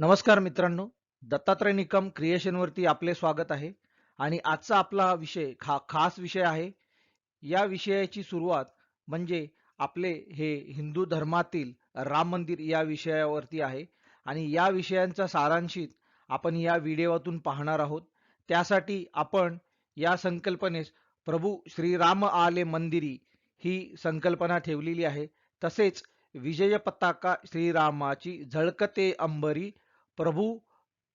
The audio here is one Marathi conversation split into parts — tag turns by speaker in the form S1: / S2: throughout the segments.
S1: नमस्कार मित्रांनो. दत्तात्रय निकम क्रिएशनवरती आपले स्वागत आहे. आणि आजचा आपला विषय खा खास विषय आहे. या विषयाची सुरुवात म्हणजे आपले हे हिंदू धर्मातील राम मंदिर या विषयावरती आहे. आणि या विषयांचा सारांशित आपण या व्हिडिओतून पाहणार आहोत. त्यासाठी आपण या संकल्पनेस प्रभू श्रीराम आले मंदिरी ही संकल्पना ठेवलेली आहे. तसेच विजय पताका श्रीरामाची झळकते अंबरी प्रभू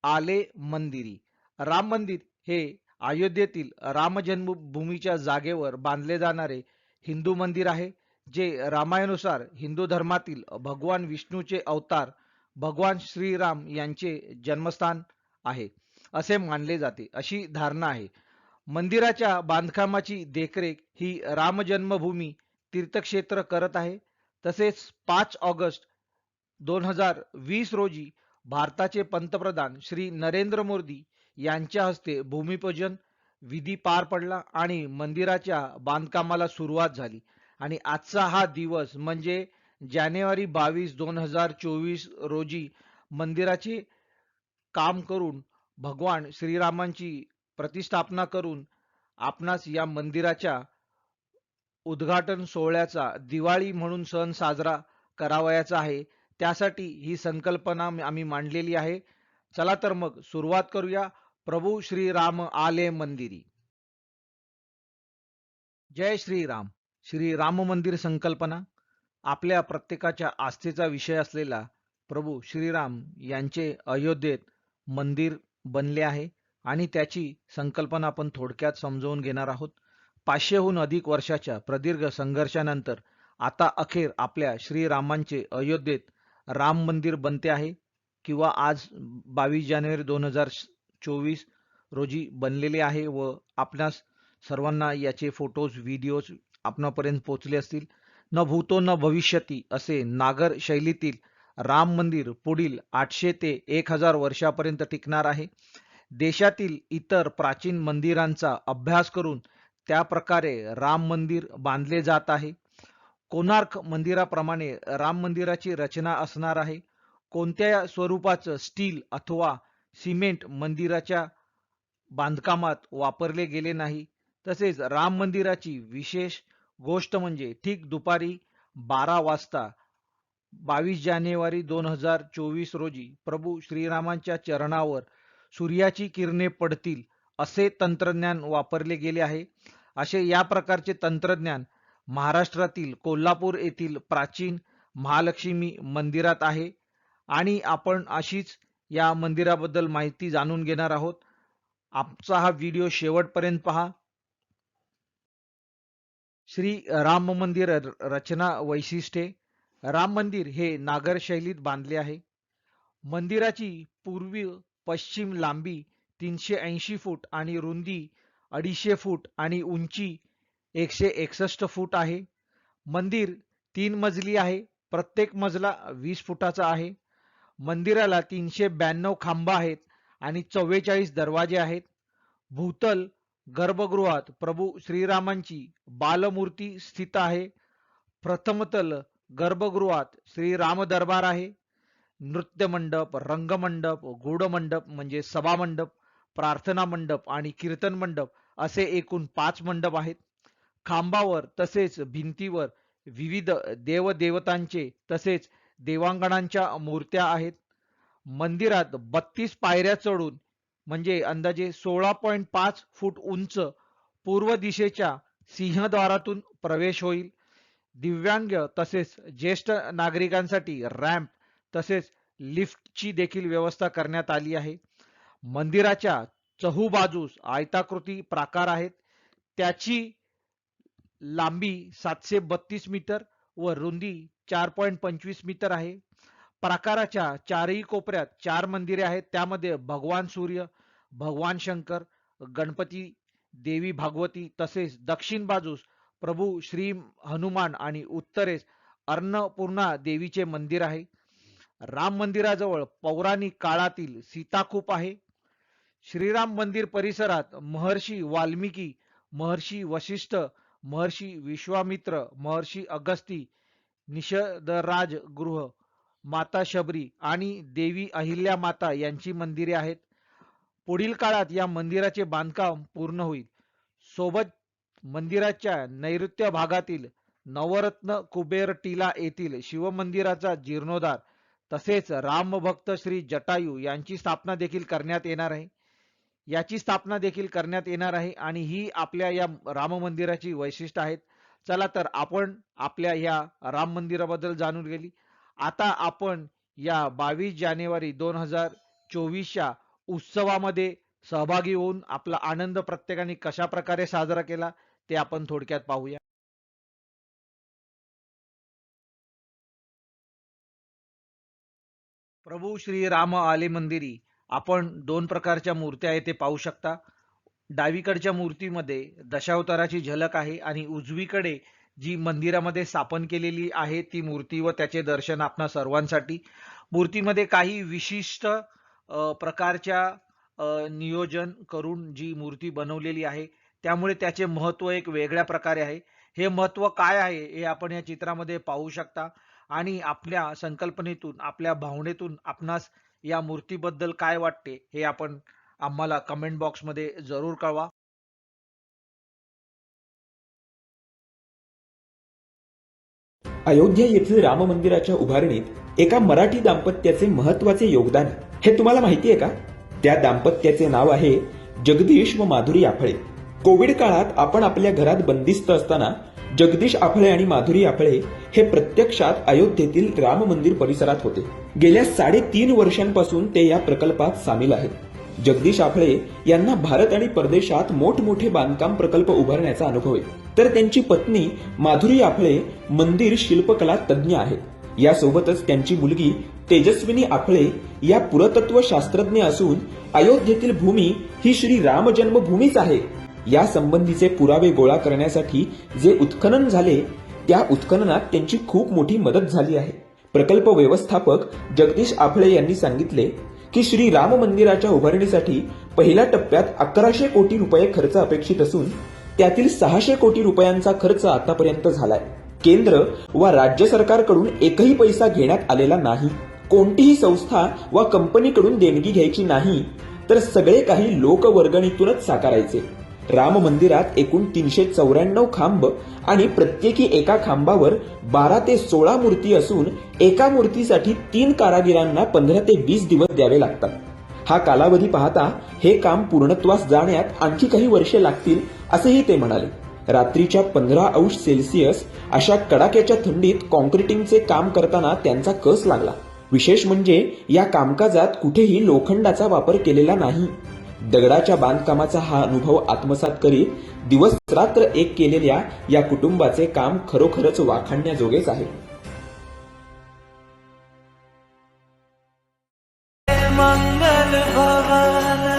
S1: आले मंदिरी. राम मंदिर हे अयोध्येतील राम जन्मभूमीच्या जागेवर बांधले जाणारे हिंदू मंदिर आहे जे रामायणानुसार हिंदू धर्मातील भगवान विष्णूचे अवतार भगवान श्रीराम यांचे जन्मस्थान आहे असे मानले जाते अशी धारणा आहे. मंदिराच्या बांधकामाची देखरेख ही राम जन्मभूमी तीर्थक्षेत्र करत आहे. तसेच पाच ऑगस्ट दोन हजार वीस रोजी भारताचे पंतप्रधान श्री नरेंद्र मोदी यांच्या हस्ते भूमिपूजन विधी पार पडला आणि मंदिराच्या बांधकामाला सुरुवात झाली. आणि आजचा हा दिवस म्हणजे जानेवारी बावीस दोन हजार चोवीस रोजी मंदिराचे काम करून भगवान श्रीरामांची प्रतिष्ठापना करून आपणास या मंदिराच्या उद्घाटन सोहळ्याचा दिवाळी म्हणून सण साजरा करावयाचा आहे. त्यासाठी ही संकल्पना आम्ही मांडलेली आहे. चला तर मग सुरुवात करूया. प्रभू श्रीराम आले मंदिरी. जय श्रीराम. श्री राम मंदिर संकल्पना. आपल्या प्रत्येकाच्या आस्थेचा विषय असलेला प्रभू श्रीराम यांचे अयोध्येत मंदिर बनले आहे आणि त्याची संकल्पना आपण थोडक्यात समजावून घेणार आहोत. पाचशेहून अधिक वर्षाच्या प्रदीर्घ संघर्षानंतर आता अखेर आपल्या श्रीरामांचे अयोध्येत राम मंदिर बनते आहे किंवा आज बावीस जानेवारी दोन हजार चोवीस रोजी बनलेले आहे व आपणास सर्वांना याचे फोटोज व्हिडिओज आपणापर्यंत पोहोचले असतील. न भूतो न भविष्यती असे नागर शैलीतील राम मंदिर पुढील आठशे ते एक हजार वर्षापर्यंत टिकणार आहे. देशातील इतर प्राचीन मंदिरांचा अभ्यास करून त्या प्रकारे राम मंदिर बांधले जात आहे. कोणार्क मंदिराप्रमाणे राम मंदिराची रचना असणार आहे. कोणत्या स्वरूपाचं स्टील अथवा सिमेंट मंदिराच्या बांधकामात वापरले गेले नाही? तसेच राम मंदिराची विशेष गोष्ट म्हणजे ठीक दुपारी बारा वाजता बावीस जानेवारी दोन हजार चोवीस रोजी प्रभू श्रीरामांच्या चरणावर सूर्याची किरणे पडतील असे तंत्रज्ञान वापरले गेले आहे. असे या प्रकारचे तंत्रज्ञान महाराष्ट्रातील कोल्हापूर येथील प्राचीन महालक्ष्मी मंदिरात आहे. आणि आपण अशीच या मंदिराबद्दल माहिती जाणून घेणार आहोत. आमचा हा व्हिडिओ शेवटपर्यंत पहा. श्री राम मंदिर रचना वैशिष्ट्ये. राम मंदिर हे नागर शैलीत बांधले आहे. मंदिराची पूर्वी पश्चिम लांबी तीनशे ऐंशी फूट आणि रुंदी अडीचशे फूट आणि उंची एकशे एकसष्ट फूट आहे. मंदिर तीन मजली आहे. प्रत्येक मजला वीस फुटाचा आहे. मंदिराला तीनशे ब्याण्णव खांब आहेत आणि चव्वेचाळीस दरवाजे आहेत. भूतल गर्भगृहात प्रभू श्रीरामांची बालमूर्ती स्थित आहे. प्रथमतल गर्भगृहात श्रीराम दरबार आहे. नृत्य मंडप रंगमंडप गूढमंडप म्हणजे सभामंडप प्रार्थना मंडप आणि कीर्तन मंडप असे एकूण पाच मंडप आहेत. खांबावर तसेच भिंतीवर विविध देवदेवतांचे तसेच देवांगणांच्या मूर्त्या आहेत. मंदिरात बत्तीस पायऱ्या चढून म्हणजे अंदाजे सोळा पॉईंट पाच फूट उंच पूर्व दिशेच्या सिंहद्वारातून प्रवेश होईल. दिव्यांग तसेच ज्येष्ठ नागरिकांसाठी रॅम्प तसेच लिफ्टची देखील व्यवस्था करण्यात आली आहे. मंदिराच्या चहू बाजूस आयताकृती प्राकार आहेत. त्याची लांबी सातशे बत्तीस मीटर व रुंदी चार पॉईंट पंचवीस मीटर आहे. प्राकाराच्या चारही कोपऱ्यात चार मंदिरे आहेत. त्यामध्ये भगवान सूर्य भगवान शंकर गणपती देवी भागवती तसेच दक्षिण बाजूस प्रभू श्री हनुमान आणि उत्तरेस अन्नपूर्णा देवीचे मंदिर आहे. राम मंदिराजवळ पौराणिक काळातील सीताकूप आहे. श्रीराम मंदिर परिसरात महर्षी वाल्मिकी महर्षी वशिष्ठ महर्षी विश्वामित्र महर्षी अगस्ती निषदराज गृह माता शबरी आणि देवी अहिल्या माता यांची मंदिरे आहेत. पुढील काळात या मंदिराचे बांधकाम पूर्ण होईल. सोबत मंदिराच्या नैऋत्य भागातील नवरत्न कुबेर टीला येथील शिवमंदिराचा जीर्णोद्धार तसेच रामभक्त श्री जटायू यांची स्थापना देखील करण्यात येणार आहे. याची स्थापना देखील करण्यात येणार आहे आणि ही आपल्या या राम मंदिराची वैशिष्ट्य आहेत. चला तर आपण आपल्या या राम मंदिराबद्दल जाणून गेली. आता आपण या बावीस जानेवारी दोन हजार चोवीसच्या उत्सवामध्ये सहभागी होऊन आपला आनंद प्रत्येकाने कशा प्रकारे साजरा केला ते आपण थोडक्यात पाहूया. प्रभू श्री राम आले मंदिरी. आपण दोन प्रकारच्या मूर्त्या येथे पाहू शकता. डावीकडच्या मूर्तीमध्ये दशावताराची झलक आहे आणि उजवीकडे जी मंदिरामध्ये स्थापन केलेली आहे ती मूर्ती व त्याचे दर्शन आपणा सर्वांसाठी. मूर्तीमध्ये काही विशिष्ट प्रकारच्या नियोजन करून जी मूर्ती बनवलेली आहे त्यामुळे त्याचे महत्त्व एक वेगळ्या प्रकारे आहे. हे महत्त्व काय आहे हे आपण या चित्रामध्ये पाहू शकता आणि आपल्या संकल्पनेतून आपल्या भावनेतून आपणास या मूर्तीबद्दल काय वाटते हे आपण आम्हाला कमेंट बॉक्समध्ये जरूर कळवा.
S2: अयोध्या येथील राम मंदिराच्या उभारणीत एका मराठी दाम्पत्याचे महत्त्वाचे योगदान हे तुम्हाला माहिती आहे का? त्या दाम्पत्याचे नाव आहे जगदीश व माधुरी आफळे. कोविड काळात आपण आपल्या घरात बंदिस्त असताना जगदीश आफळे आणि माधुरी आफळे हे प्रत्यक्षात अयोध्येतील राम मंदिर परिसरात होते. गेल्या साडेतीन वर्षांपासून ते या प्रकल्पात सामील आहेत. जगदीश आफळे यांना भारत आणि परदेशात मोठमोठे बांधकाम प्रकल्प उभारण्याचा अनुभव आहे. तर त्यांची पत्नी माधुरी आफळे मंदिर शिल्पकला तज्ज्ञ आहेत. यासोबतच त्यांची मुलगी तेजस्विनी आफळे या पुरातत्व शास्त्रज्ञ असून अयोध्येतील भूमी ही श्री राम जन्मभूमीच आहे. या संबंधीचे पुरावे गोळा करण्यासाठी जे उत्खनन झाले त्या उत्खननात त्यांची खूप मोठी मदत झाली आहे. प्रकल्प व्यवस्थापक जगदीश आफळे यांनी सांगितले की श्री राम मंदिराच्या उभारणीसाठी पहिल्या टप्प्यात अकराशे कोटी रुपये खर्च अपेक्षित असून त्यातील सहाशे कोटी रुपयांचा खर्च आतापर्यंत झालाय. केंद्र व राज्य सरकारकडून एकही पैसा घेण्यात आलेला नाही. कोणतीही संस्था व कंपनीकडून देणगी घ्यायची नाही तर सगळे काही लोकवर्गणीतूनच साकारायचे. राम मंदिरात एकूण तीनशे चौऱ्याण्णव खांब आणि प्रत्येकी एका खांबावर बारा ते सोळा मूर्ती असून एका मूर्तीसाठी तीन कारागिरांना पंधरा ते वीस दिवस द्यावे लागतात. हा कालावधी पाहता हे काम पूर्णत्वास जाण्यात आणखी काही वर्षे लागतील असेही ते म्हणाले. रात्रीच्या पंधरा अंश सेल्सिअस अशा कडाक्याच्या थंडीत कॉन्क्रिटिंगचे काम करताना त्यांचा कस लागला. विशेष म्हणजे या कामकाजात कुठेही लोखंडाचा वापर केलेला नाही. दगडाच्या बांधकामाचा हा अनुभव आत्मसात करीत दिवस रात्र एक केलेल्या या कुटुंबाचे काम खरोखरच वाखाणण्याजोगेच आहे.
S3: मंगल भवन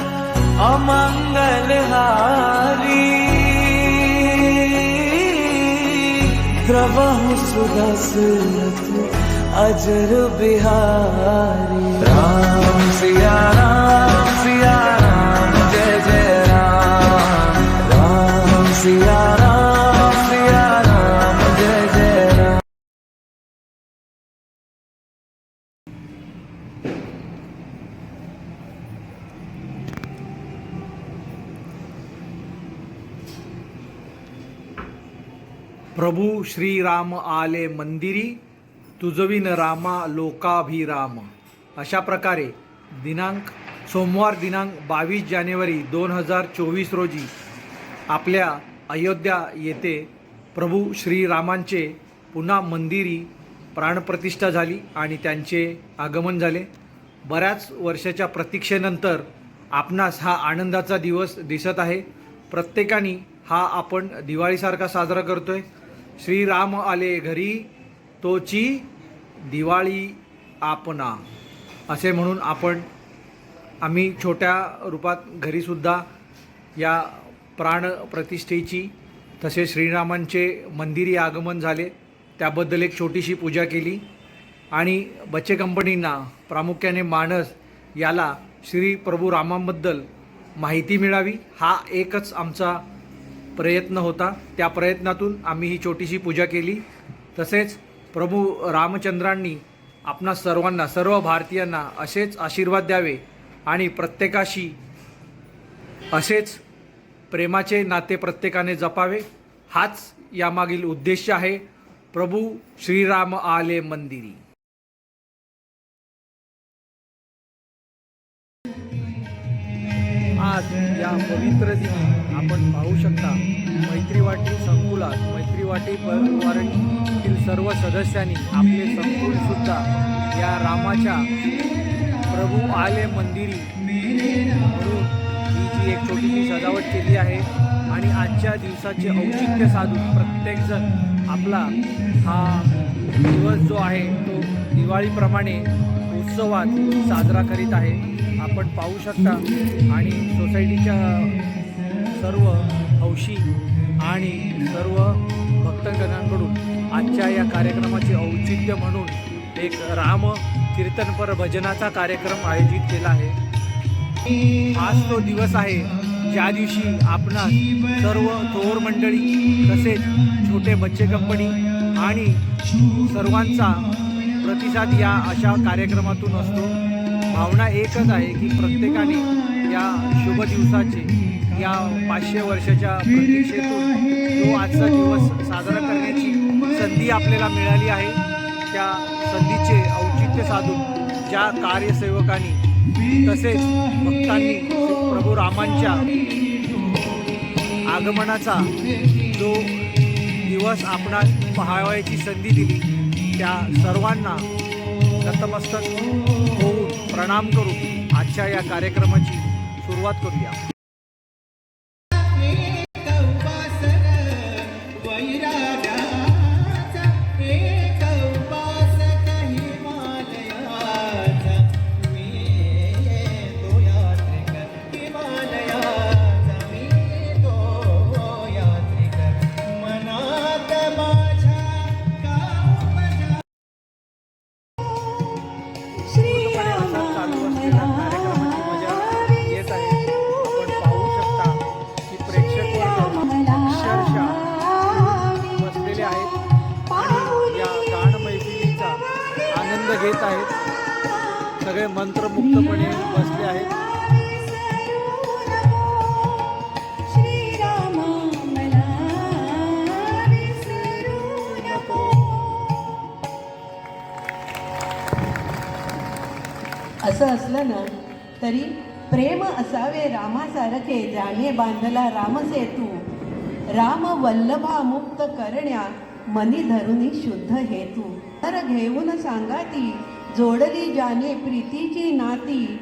S3: अमंगल हारी। द्रवहु अजर बिहारी। राम सिया राम सिया
S1: श्रीराम आले मंदिरी तुझविन रामा लोकाभिराम. अशा प्रकारे दिनांक सोमवार दिनांक बावीस जानेवारी दोन हजार चोवीस रोजी आपल्या अयोध्या येथे प्रभू श्रीरामांचे पुन्हा मंदिरी प्राणप्रतिष्ठा झाली आणि त्यांचे आगमन झाले. बऱ्याच वर्षाच्या प्रतीक्षेनंतर आपणास हा आनंदाचा दिवस दिसत आहे. प्रत्येकाने हा आपण दिवाळीसारखा साजरा करतो आहे श्रीराम आले घरी तोची दिवाळी आपणा असे म्हणून आपण आम्ही छोट्या रूपात घरीसुद्धा या प्राण प्रतिष्ठेची तसे श्रीरामांचे मंदिरी आगमन झाले. त्याबद्दल एक छोटीशी पूजा केली. आणि बच्चे कंपनींना प्रामुख्याने मानस याला श्री प्रभू रामांबद्दल माहिती मिळावी. हा एकच आमचा प्रयत्न होता. त्या प्रयत्नातून आम्ही ही छोटीशी पूजा केली. तसेच प्रभू रामचंद्रांनी आपणा सर्वांना सर्व भारतीयांना असेच आशीर्वाद द्यावे आणि प्रत्येकाशी असेच प्रेमाचे नाते प्रत्येकाने जपावे. हाच यामागील उद्देश आहे. प्रभू श्रीराम आले मंदिरी. आज या पवित्र दिनी आपण पाहू शकता मैत्रीवाटी संकुलात मैत्रीवाटी परिवारातील सर्व सदस्यांनी आपले संकुलसुद्धा या रामाच्या प्रभू आले मंदिरी म्हणून ही जी एक छोटीशी सजावट केली आहे आणि आजच्या दिवसाचे औचित्य साधून प्रत्येकजण आपला हा दिवस जो आहे तो दिवाळीप्रमाणे उत्सवात साजरा करीत आहे. आपण पाहू शकता आणि सोसायटीच्या सर्व हौशी आणि सर्व भक्तगणांकडून आजच्या या कार्यक्रमाचे औचित्य म्हणून एक राम कीर्तनपर भजनाचा कार्यक्रम आयोजित केला आहे. आज तो दिवस आहे ज्या दिवशी आपणास सर्व थोर मंडळी तसेच छोटे बच्चे कंपनी आणि सर्वांचा प्रतिसाद या अशा कार्यक्रमातून असतो. भावना एकच आहे की प्रत्येकाने या शुभ दिवसाचे या पाचशे वर्षाच्या प्रतीक्षेतून तो आजचा दिवस साजरा करण्याची संधी आपल्याला मिळाली आहे त्या संधीचे औचित्य साधून ज्या कार्यसेवकांनी तसेच भक्तांनी प्रभू रामांच्या आगमनाचा जो दिवस आपणास पाहावायची संधी दिली त्या सर्वांना नतमस्तक होऊन प्रणाम करून आजच्या या कार्यक्रमाची सुरुवात करूया. असं
S4: असलं ना तरी प्रेम असावे रामासारखे जाणे बांधला रामसेतू राम वल्लभा मुक्त करण्या मनी धरुनी शुद्ध हेतू तर घेऊन सांगा ती जोडली जाने प्रीतीची नाती.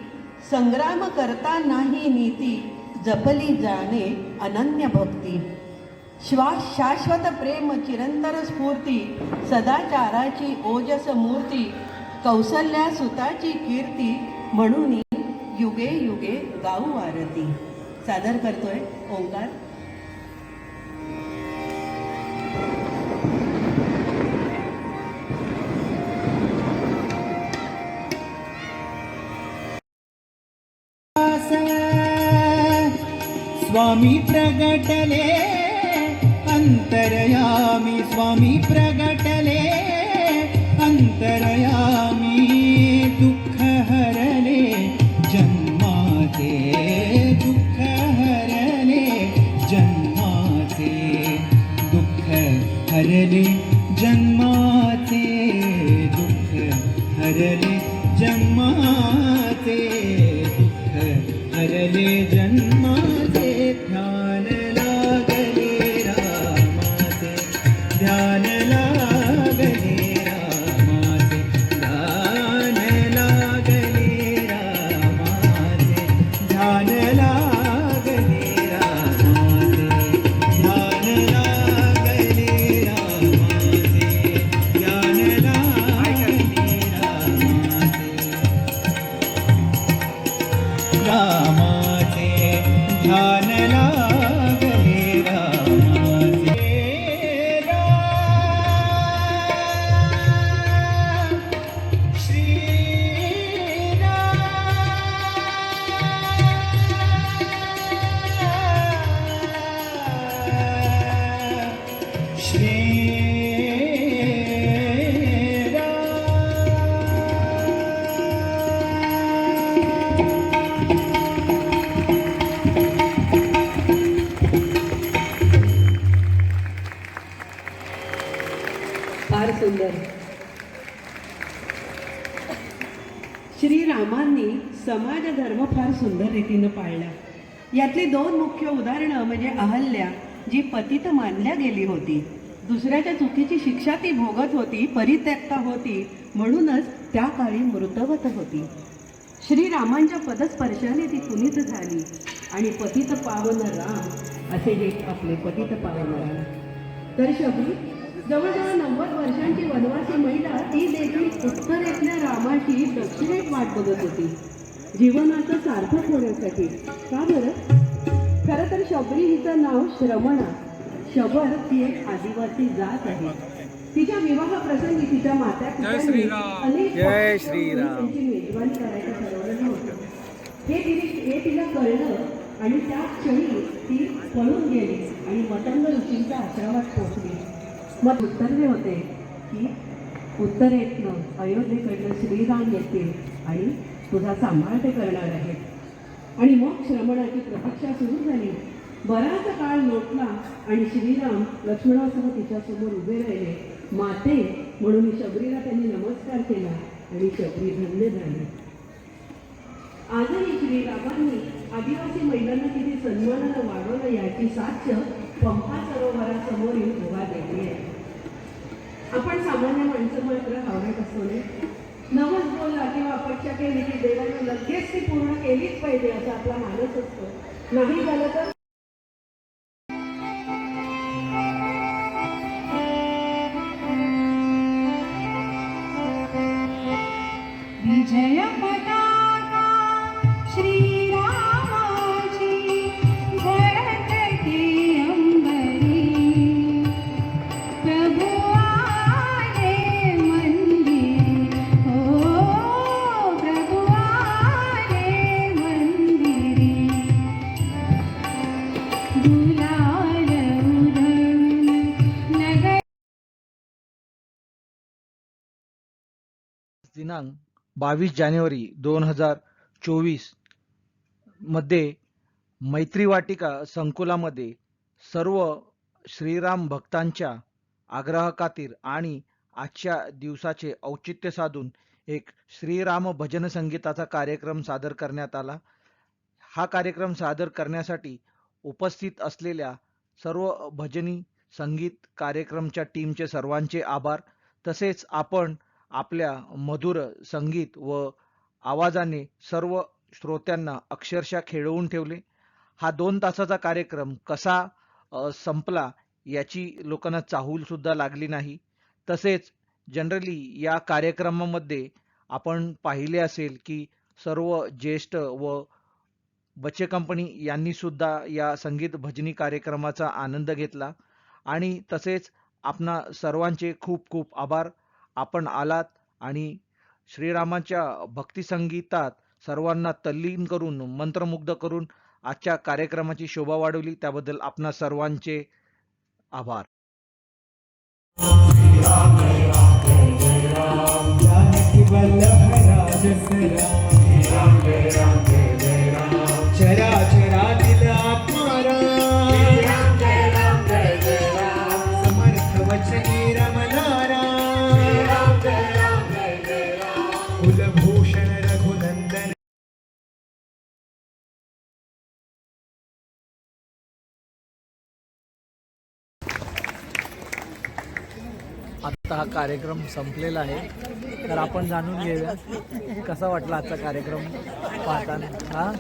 S4: संग्राम करता नाही नीती जपली जाणे अनन्य भक्ती. श्वास शाश्वत प्रेम चिरंतर स्फूर्ती सदाचाराची ओजस मूर्ती कौसल्या सुताची कीर्ती म्हणून युगे युगे गाऊ आरती सादर करतोय ओंकार.
S5: स्वामी प्रगटले अंतरयामी स्वामी प्रगट
S4: सुंदर. श्रीरामांनी समाज धर्म फार सुंदर रीतीनं पाळला. यातली दोन मुख्य उदाहरणं म्हणजे अहल्या जी पतित मानल्या गेली होती. दुसऱ्याच्या चुकीची शिक्षा ती भोगत होती परित्यक्ता होती म्हणूनच त्या काळी मृतवत होती. श्रीरामांच्या पदस्पर्शाने ती पुनीत झाली. आणि पतित पावन राम असे हे आपले पतित पावन राम. तर शबरी जवळजवळ नव्वद वर्षांची वनवासी महिला ती देखील उत्तरेतल्या रामाची दक्षिणेत वाट बघत होती. जीवनाचं सार्थक होण्यासाठी. का बरं? खरं तर शबरी हिचं नाव श्रमणा शबर ही एक आदिवासी जात आहे. तिच्या विवाह प्रसंगी तिच्या पित्यांनी अनेक त्यांची मेजवानी करायचं ठरवलं होतं हे तिने हे तिला कळलं आणि त्या क्षणी ती पळून गेली आणि मतंग ऋषींच्या आश्रमात पोहोचली. मग उत्तरले होते की उत्तरेतनं अयोध्येकडनं श्रीराम येतील आणि तुझा सांभाळ ते करणार आहेत. आणि मग श्रमणाची प्रतीक्षा सुरू झाली. बराच काळ लोटला आणि श्रीराम लक्ष्मणासह तिच्यासमोर उभे राहिले. माते म्हणून शबरीला त्यांनी नमस्कार केला आणि शबरी धन्य झाली. आजही श्रीरामांनी आदिवासी महिलांना किती सन्मानानं वाढवलं याची साक्ष पंपा सरोवरासमोर येऊन उभा देते आपण सामान्य माणसं मात्र हावरट असतो नवस बोलला किंवा अपेक्षा केली की देवाने लगेच ती पूर्ण केलीच पाहिजे असं आपला मानस असतो. नाही झालं तर
S1: बावीस जानेवारी दोन हजार चोवीसमध्ये मैत्री वाटिका संकुलामध्ये सर्व श्रीराम भक्तांच्या आग्रहखातीर आणि आजच्या दिवसाचे औचित्य साधून एक श्रीराम भजन संगीताचा कार्यक्रम सादर करण्यात आला. हा कार्यक्रम सादर करण्यासाठी उपस्थित असलेल्या सर्व भजनी संगीत कार्यक्रमच्या टीमचे सर्वांचे आभार. तसेच आपण आपल्या मधुर संगीत व आवाजाने सर्व श्रोत्यांना अक्षरशः खेळवून ठेवले. हा दोन तासाचा कार्यक्रम कसा संपला याची लोकांना चाहूल सुद्धा लागली नाही. तसेच जनरली या कार्यक्रमामध्ये आपण पाहिले असेल की सर्व ज्येष्ठ व बच्चे कंपनी यांनी सुद्धा या संगीत भजनी कार्यक्रमाचा आनंद घेतला. आणि तसेच आपणा सर्वांचे खूप खूप आभार. आपण आलात आणि श्रीरामाच्या भक्ती संगीतात सर्वांना तल्लीन करून मंत्रमुग्ध करून आजच्या कार्यक्रमाची शोभा वाढवली त्याबद्दल आपणा सर्वांचे आभार
S5: जानकी
S1: आता हा कार्यक्रम संपलेला आहे. तर आपण जाणून घेऊया कसा वाटला आजचा कार्यक्रम पाहताना. हा?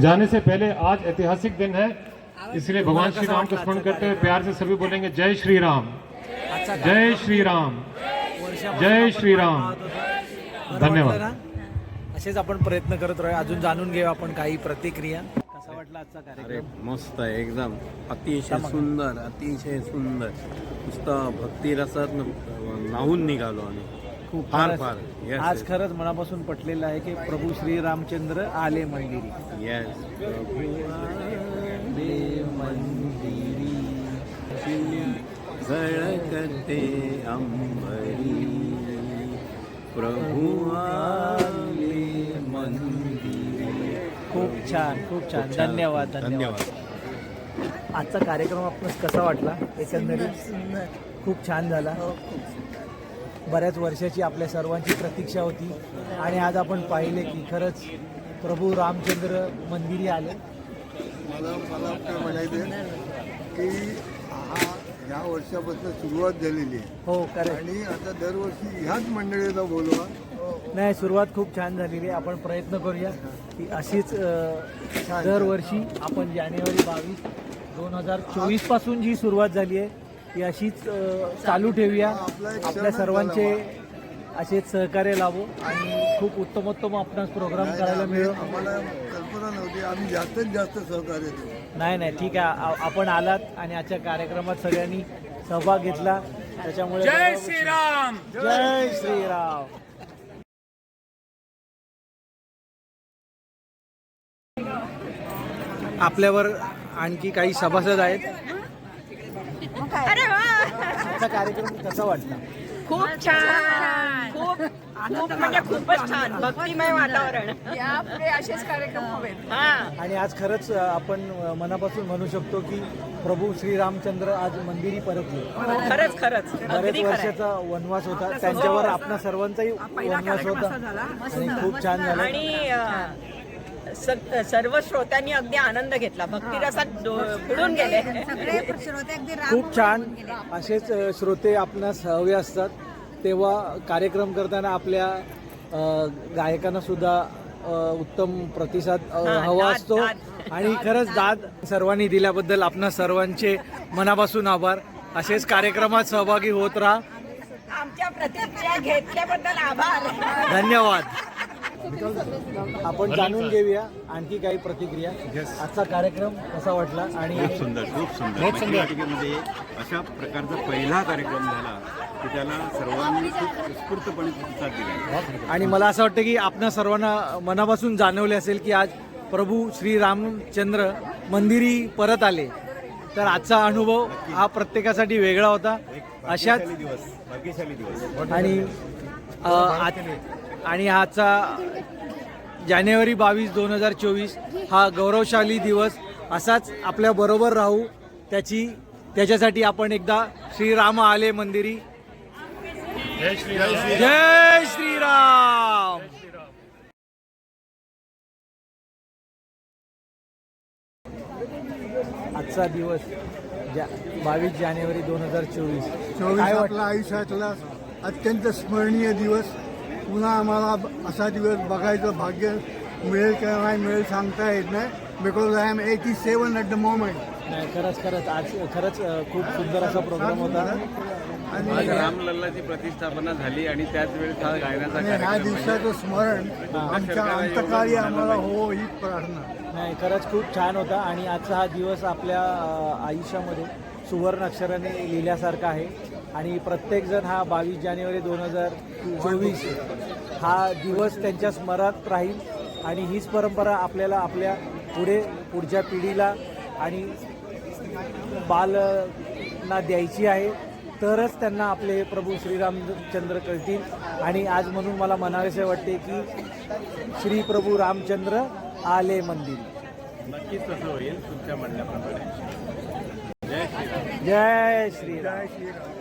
S6: जाने से पहले आज ऐतिहासिक दिन है. इसलिए भगवान श्री राम को स्मरण करते हुए प्यार से सभी बोलेंगे जय श्री राम। जय श्री राम। जय
S1: होतो. बरं
S6: धन्यवाद.
S1: असेच आपण प्रयत्न करत राहू अजून जाणून घेऊ आपण काही प्रतिक्रिया. वाटला आजचा
S7: अरे
S1: कार्यक्रम
S7: मस्त आहे एकदम. अतिशय सुंदर अतिशय सुंदर. नुसतं भक्ती रसात नाहून निघालो आम्ही.
S1: खूप
S7: फार फार.
S1: आज खरंच मनापासून पटलेलं आहे की प्रभू श्री रामचंद्र आले मंदिरी.
S7: येस
S1: मंदिरी.
S7: झळकते अंबरी. प्रभू आले
S1: खूप छान खूप छान. धन्यवाद धन्यवाद. आजचा कार्यक्रम आपण कसा वाटला? एकंदरीत खूप छान झाला. बऱ्याच वर्षाची आपल्या सर्वांची प्रतीक्षा होती आणि आज आपण पाहिले की खरंच प्रभू रामचंद्र मंदिरी आले.
S8: मला मला काय म्हणायचं की हा ह्या वर्षापासून सुरुवात झालेली आहे.
S1: हो करेक्ट
S8: आणि आता दरवर्षी ह्याच मंडळीला बोलवा.
S1: नाही सुरुवात खूप छान झालेली आहे. आपण प्रयत्न करूया की अशीच अ, दरवर्षी आपण जानेवारी बावीस दोन हजार चोवीसपासून जी सुरुवात झाली आहे ती अशीच अ, चालू ठेवूया. आपल्या सर्वांचे असेच सहकार्य लाभो आणि खूप उत्तमोत्तम आपणास प्रोग्राम करायला मिळेल.
S8: आम्हाला कल्पना नव्हती. आम्ही जास्तीत जास्त सहकार्य देऊ.
S1: नाही नाही ठीक आहे. आ- आपण आलात आणि आजच्या कार्यक्रमात सगळ्यांनी सहभाग घेतला. त्याच्यामुळे जय श्रीराम! जय श्रीराम! आपल्यावर आणखी काही सभासद आहेत. आजचा कार्यक्रम कसा वाटला?
S9: खूप छान. खूप खूप म्हणजे खूपच छान. भक्तिमय वातावरण.
S10: यापुढे असेच कार्यक्रम हवेत.
S9: हा.
S1: आणि आज खरंच आपण मनापासून म्हणू शकतो की प्रभू श्रीरामचंद्र आज मंदिरी परतले.
S9: खरंच खरंच.
S1: बरेच
S9: अगदी खरं
S1: वर्षाचा वनवास होता. त्यांच्यावर आपला सर्वांचाही वनवास होता. आणि खूप छान झालं.
S9: आणि अं, स- सर्व श्रोत्यांनी अगदी आनंद घेतला. भक्तिरसात बुडून गेले.
S1: खूप छान. असेच श्रोते आपणास हवे असतात. तेव्हा कार्यक्रम करताना आपल्या गायकांना सुद्धा उत्तम प्रतिसाद हवा
S9: दाद,
S1: असतो. आणि खरंच दाद सर्वांनी दिल्याबद्दल आपणा सर्वांचे मनापासून आभार. असेच कार्यक्रमात सहभागी होत राहा.
S9: आमच्या प्रतिक्रिया घेतल्याबद्दल आभार.
S1: धन्यवाद. आपण जाणून घेऊया आणखी काही प्रतिक्रिया. आजचा कार्यक्रम कसा वाटला आणि
S11: खूप सुंदर खूप सुंदर. मराठीमध्ये अशा प्रकारचा पहिला कार्यक्रम झाला की त्याला सर्वांनी खूप उत्स्फूर्तपणे प्रतिसाद दिला.
S1: आणि मला असं वाटतं की आपणा सर्वांना मनापासून जाणवले असेल की आज प्रभू श्री रामचंद्र मंदिरी परत आले. तर आजचा अनुभव हा प्रत्येकासाठी वेगळा होता. अशाच
S11: दिवस
S1: आणि आणि आजचा जानेवारी बावीस दोन हजार चोवीस हा गौरवशाली दिवस असाच आपल्या बरोबर राहू त्याची त्याच्यासाठी आपण एकदा श्रीराम आले मंदिरी.
S6: जय श्री राम
S1: जय श्रीराम! आजचा दिवस जा बावीस जानेवारी दोन हजार चोवीस.
S8: चोवीस आपला आयुष्यातला अत्यंत स्मरणीय दिवस. पुन्हा आम्हाला असा दिवस बघायचं भाग्य मिळेल किंवा नाही मिळेल सांगता येत नाही. Because I'm eighty seven at the moment
S1: नाही खरंच खरंच. आज खरंच खूप सुंदर असा प्रोग्राम होता.
S12: आज
S8: आणि
S12: रामलल्लाची प्रतिष्ठापना झाली आणि त्याच वेळेस हा गायनाचा
S8: आणि ह्या
S12: कार्यक्रम आहे.
S8: दिवसाचं स्मरण आमच्या अंतकाळी आम्हाला हो ही प्रार्थना.
S1: नाही खरंच खूप छान होता. आणि आजचा हा दिवस आपल्या अ, आयुष्यामध्ये सुवर्ण अक्षराने लिहिल्यासारखा आहे. आणि प्रत्येकजण हा बावीस जानेवारी दोन हजार चोवीस हा दिवस त्यांच्या स्मरणात राहील. आणि हीच परंपरा आपल्याला आपल्या पुढे पुढच्या पिढीला आणि बालना द्यायची आहे. तरच त्यांना आपले प्रभू श्रीरामचंद्र कळतील. आणि आज म्हणून मला म्हणावेसे वाटते की श्री प्रभू रामचंद्र आले मंदिर.
S12: नक्कीच तसं होईल तुमच्या म्हणण्याप्रमाणे.
S1: जय श्रीराम. आपल्या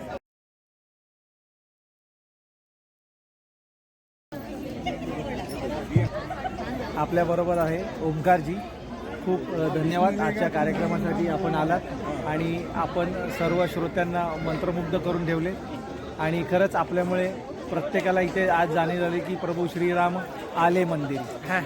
S1: आपल्याबरोबर आहे ओंकारजी खूप धन्यवाद. आजच्या कार्यक्रमासाठी आपण आलात आणि आपण सर्व श्रोत्यांना मंत्रमुग्ध करून ठेवले. आणि खरंच आपल्यामुळे प्रत्येकाला इथे आज जाणीव झाली की प्रभू श्रीराम आले मंदिर.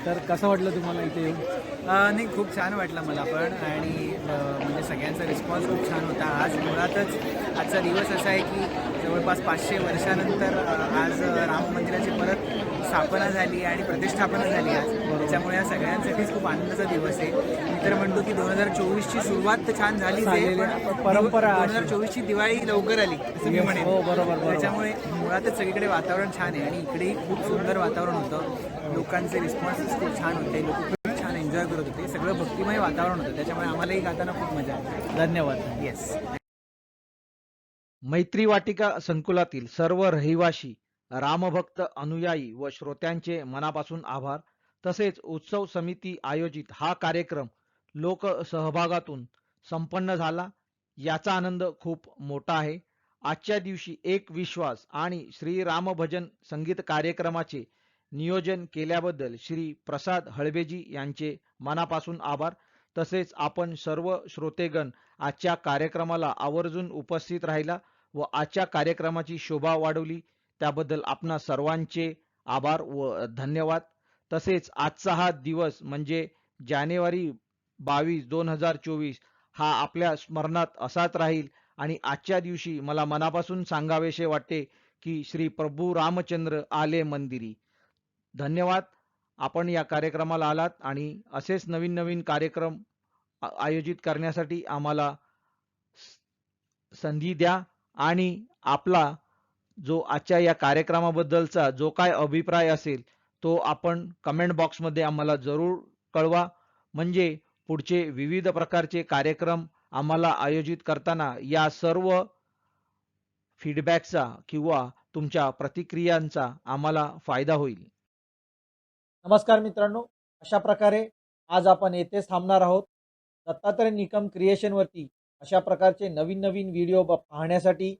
S1: तर कसं वाटलं तुम्हाला इथे येऊन?
S13: नाही खूप छान वाटलं मला पण. आणि म्हणजे सगळ्यांचा रिस्पॉन्स खूप छान होता. आज मुळातच आजचा दिवस असा आहे की जवळपास पाचशे वर्षानंतर आज राम मंदिराची परत स्थापना झाली आणि प्रतिष्ठापना झाली आज. त्याच्यामुळे या सगळ्यांसाठीच खूप आनंदाचा दिवस आहे. मी तर म्हणतो की दोन हजार चोवीसची सुरुवात तर छान. पण
S1: परंपरा
S13: दोन हजार चोवीसची दिवाळी लवकर आली असं मी. म्हणेन.
S1: हो.
S13: त्याच्यामुळे मुळातच सगळीकडे वातावरण छान आहे आणि इकडेही खूप सुंदर वातावरण होतं. लोकांचे रिस्पॉन्सेस खूप छान होते लोक खूप छान एन्जॉय करत होते. सगळं भक्तिमय वातावरण होतं. त्याच्यामुळे आम्हालाही गाताना खूप मजा आली.
S1: धन्यवाद.
S13: येस
S14: मैत्री वाटिका संकुलातील सर्व रहिवाशी रामभक्त अनुयायी व श्रोत्यांचे मनापासून आभार. तसेच उत्सव समिती आयोजित हा कार्यक्रम लोक सहभागातून
S1: संपन्न झाला. याचा आनंद खूप मोठा आहे. आजच्या दिवशी एक विश्वास आणि श्री राम भजन संगीत कार्यक्रमाचे नियोजन केल्याबद्दल श्री प्रसाद हळबेजी यांचे मनापासून आभार. तसेच आपण सर्व श्रोतेगण आजच्या कार्यक्रमाला आवर्जून उपस्थित राहिला व आजच्या कार्यक्रमाची शोभा वाढवली. त्याबद्दल आपणा सर्वांचे आभार व धन्यवाद. तसेच आजचा हा दिवस म्हणजे जानेवारी बावीस दोन हजार चोवीस हा आपल्या स्मरणात असाच राहील. आणि आजच्या दिवशी मला मनापासून सांगावेसे वाटते की श्री प्रभू रामचंद्र आले मंदिरी. धन्यवाद. आपण या कार्यक्रमाला आलात आणि असेच नवीन नवीन कार्यक्रम आयोजित करण्यासाठी आम्हाला संधी द्या आणि आपला जो आजच्या या कार्यक्रमाबद्दलचा जो काय अभिप्राय असेल तो आपण कमेंट बॉक्समध्ये आम्हाला जरूर कळवा. म्हणजे पुढचे विविध प्रकारचे कार्यक्रम आम्हाला आयोजित करताना या सर्व फीडबॅकचा किंवा तुमच्या प्रतिक्रियांचा आम्हाला फायदा होईल.
S13: नमस्कार मित्रांनो अशा प्रकारे आज आपण येथेच थांबणार आहोत. दत्तात्रय निकम क्रिएशनवरती अशा प्रकारचे नवीन नवीन व्हिडिओ पाहण्यासाठी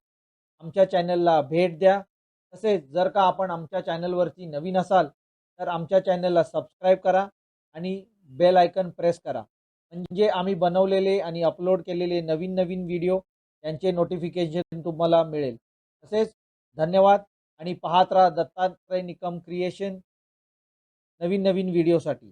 S13: आमच्या चॅनलला भेट द्या. तसेच जर का आपण आमच्या चॅनलवरती नवीन असाल तर आमच्या चॅनलला सबस्क्राईब करा आणि बेल आयकन प्रेस करा. म्हणजे आम्ही बनवलेले आणि अपलोड केलेले नवीन नवीन व्हिडिओ यांचे नोटिफिकेशन तुम्हाला मिळेल. तसेच धन्यवाद आणि पाहत राहा दत्तात्रय निकम क्रिएशन नवीन नवीन व्हिडिओसाठी